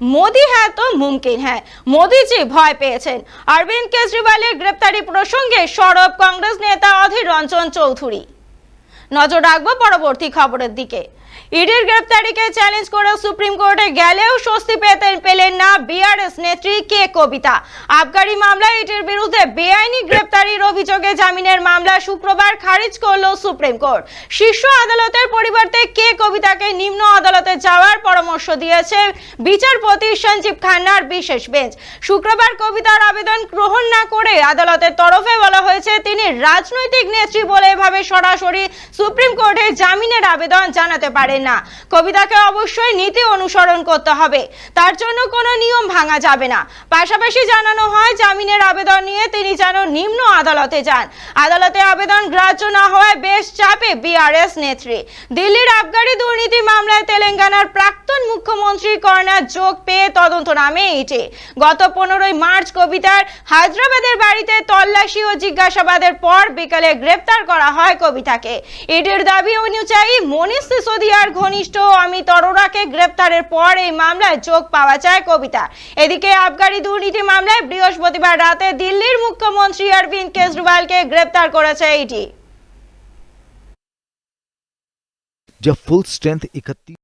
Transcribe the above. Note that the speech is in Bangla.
মোদি হ্যাঁ তো মুমকিন হ্যাঁ। মোদিজি ভয় পেয়েছেন। অরবিন্দ কেজরিওয়ালের গ্রেপ্তারি প্রসঙ্গে সরব কংগ্রেস নেতা অধীর রঞ্জন চৌধুরী। নজর রাখব পরবর্তী খবরের দিকে। ইডির গ্রেপ্তারিকে চ্যালেঞ্জ করে সুপ্রিম কোর্টে গেলেও স্বস্তি পেতেন পেলেন না বিআরএস নেত্রী কে কবিতা। আবগারি মামলায় ইডির বিরুদ্ধে বেআইনি গ্রেপ্তারির অভিযোগে জামিনের মামলা শুক্রবার খারিজ করল সুপ্রিম কোর্ট। শীর্ষ আদালতের পরিবর্তে কে কবিতাকে নিম্ন আদালতে যাওয়ার পরামর্শ দিয়েছে বিচারপতি সঞ্জীব খান্নার বিশেষ বেঞ্চ। শুক্রবার কবিতার আবেদন গ্রহণ না করে আদালতের তরফে বলা হয়েছে তিনি রাজনৈতিক নেত্রী বলে এভাবে সরাসরি সুপ্রিম কোর্টে জামিনের আবেদন জানাতে পারেন না। কবিতাকে অবশ্যই নীতি অনুসরণ করতে হবে। তার জন্য কোনো নিয়ম ভাঙা যাবে না। পাশাপাশি জানানো হয়, জামিনের আবেদন নিয়ে তিনি যেন নিম্ন আদালতে যান। আদালতে আবেদন গ্রাহ্য না হওয়ায় বেশ চাপে বিআরএস নেত্রী। দিল্লির আবগারি দুর্নীতি মামলায় তেলেঙ্গানার প্রাক্তন মুখ্যমন্ত্রী কর্ণার যোগ পেয়ে তদন্ত নামে ইটে গত পনেরোই মার্চ কবিতার হায়দ্রাবাদের বাড়িতে তল্লাশি ও জিজ্ঞাসাবাদের পর বিকালে গ্রেপ্তার করা হয় কবিতাকে ইডির দাবি অনুযায়ী মনীষ সিসোদিয়ার ঘনিষ্ঠ অমিত অরোরাকে গ্রেপ্তারের পর এই মামলায় যোগ পাওয়া যায় কবিতা এদিকে আবগারি দুর্নীতি মামলায় বৃহস্পতিবার রাতে দিল্লির মুখ্যমন্ত্রী অরবিন্দ কেজরিওয়ালকে গ্রেপ্তার করেছে ইডি जब फुल स्ट्रेंथ इकतीस